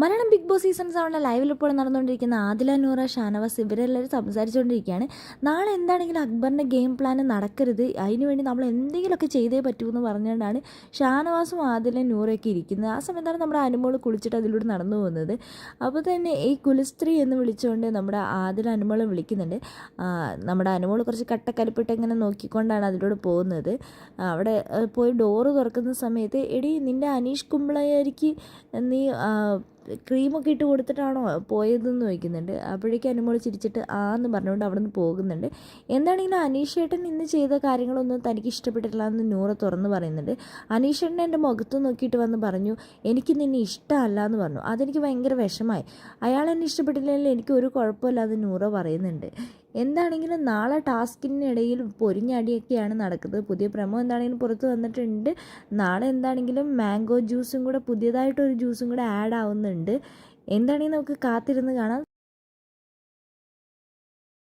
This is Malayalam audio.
മലയാളം ബിഗ് ബോസ് സീസൺ സെവനിലെ ലൈവിൽ ഇപ്പോൾ നടന്നുകൊണ്ടിരിക്കുന്ന ആദില നൂറ ഷാനവാസ് ഇവരെല്ലാവരും സംസാരിച്ചുകൊണ്ടിരിക്കുകയാണ്. നാളെ എന്താണെങ്കിലും അക്ബറിന്റെ ഗെയിം പ്ലാൻ നടക്കരുത്. അതിനുവേണ്ടി നമ്മൾ എന്തെങ്കിലുമൊക്കെ ചെയ്തേ പറ്റൂ എന്ന് പറഞ്ഞുകൊണ്ടാണ് ഷാനവാസും ആദില നൂറയൊക്കെ ഇരിക്കുന്നത്. ആ സമയത്താണ് നമ്മുടെ അനുമോൾ കുളിച്ചിട്ട് അതിലൂടെ നടന്നു പോകുന്നത്. അപ്പോൾ തന്നെ ഈ കുലസ്ത്രീ എന്ന് വിളിച്ചുകൊണ്ട് നമ്മുടെ ആദില അനുമോളെ വിളിക്കുന്നുണ്ട്. നമ്മുടെ അനുമോൾ കുറച്ച് കട്ടക്കലിപ്പിട്ട് ഇങ്ങനെ നോക്കിക്കൊണ്ടാണ് അതിലൂടെ പോകുന്നത്. അവിടെ പോയി ഡോറ് തുറക്കുന്ന സമയത്ത് എടി നിന്റെ അനീഷ് കുംബ്ലയ്ക്ക് നീ ക്രീമൊക്കെ ഇട്ട് കൊടുത്തിട്ടാണോ പോയതെന്ന് ചോദിക്കുന്നുണ്ട്. അപ്പോഴേക്കും അനുമോൾ ചിരിച്ചിട്ട് ആ എന്ന് പറഞ്ഞുകൊണ്ട് അവിടെ നിന്ന് പോകുന്നുണ്ട് എന്താണെങ്കിലും അനീഷേട്ടൻ ഇന്ന് ചെയ്ത കാര്യങ്ങളൊന്നും തനിക്ക് ഇഷ്ടപ്പെട്ടിട്ടില്ല എന്ന് നൂറ തുറന്ന് പറയുന്നുണ്ട്. അനീഷേട്ടൻ എന്റെ മുഖത്ത് നോക്കിയിട്ട് വന്ന് പറഞ്ഞു എനിക്ക് നിന്നെ ഇഷ്ടമല്ല എന്ന് പറഞ്ഞു. അതെനിക്ക് ഭയങ്കര വിഷമായി അയാൾ എന്നെ ഇഷ്ടപ്പെട്ടില്ലെങ്കിൽ എനിക്ക് ഒരു കുഴപ്പമില്ല എന്ന് നൂറ പറയുന്നുണ്ട്. എന്താണെങ്കിലും നാളെ ടാസ്കിനിടയിൽ പൊരിഞ്ഞടിയൊക്കെയാണ് നടക്കുന്നത്. പുതിയ പ്രമോ എന്താണെങ്കിലും പുറത്ത് വന്നിട്ടുണ്ട്. നാളെ എന്താണെങ്കിലും മാംഗോ ജ്യൂസും കൂടെ പുതിയതായിട്ടൊരു ജ്യൂസും കൂടെ ആഡ് ആവുന്നുണ്ട്. എന്താണെങ്കിലും നമുക്ക് കാത്തിരുന്ന് കാണാം.